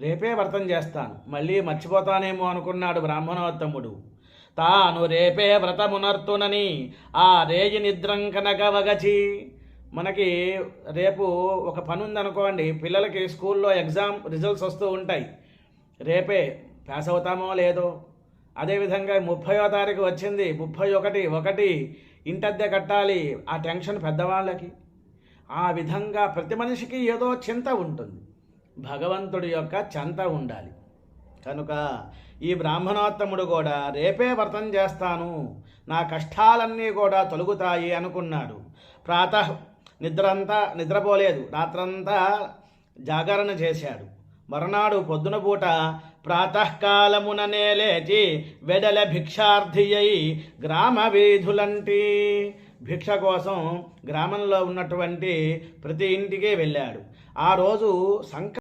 రేపే వ్రతం చేస్తాను. మళ్ళీ మర్చిపోతానేమో అనుకున్నాడు బ్రాహ్మణోత్తముడు. తాను రేపే వ్రతమునర్తునని ఆ రేయి నిద్రం కనకవగచి మనకి రేపు ఒక పని ఉందనుకోండి పిల్లలకి స్కూల్లో ఎగ్జామ్ రిజల్ట్స్ వస్తూ ఉంటాయి. రేపే పాస్ అవుతామో లేదో. అదేవిధంగా ముప్పయో తారీఖు వచ్చింది ముప్పై ఒకటి ఒకటి ఇంటద్దె కట్టాలి ఆ టెన్షన్ పెద్దవాళ్ళకి. ఆ విధంగా ప్రతి మనిషికి ఏదో చింత ఉంటుంది. భగవంతుడి యొక్క చెంత ఉండాలి. కనుక ఈ బ్రాహ్మణోత్తముడు కూడా రేపే వ్రతం చేస్తాను నా కష్టాలన్నీ కూడా తొలగుతాయి అనుకున్నాడు. ప్రాతః నిద్రంతా నిద్రపోలేదు. రాత్రంతా జాగరణ చేశాడు. మరునాడు పొద్దున పూట ప్రాతకాలముననే లేచి వెడల భిక్షార్థి అయి గ్రామ వీధులంటి భిక్ష కోసం గ్రామంలో ఉన్నటువంటి ప్రతి ఇంటికి వెళ్ళాడు. ఆ రోజు సంక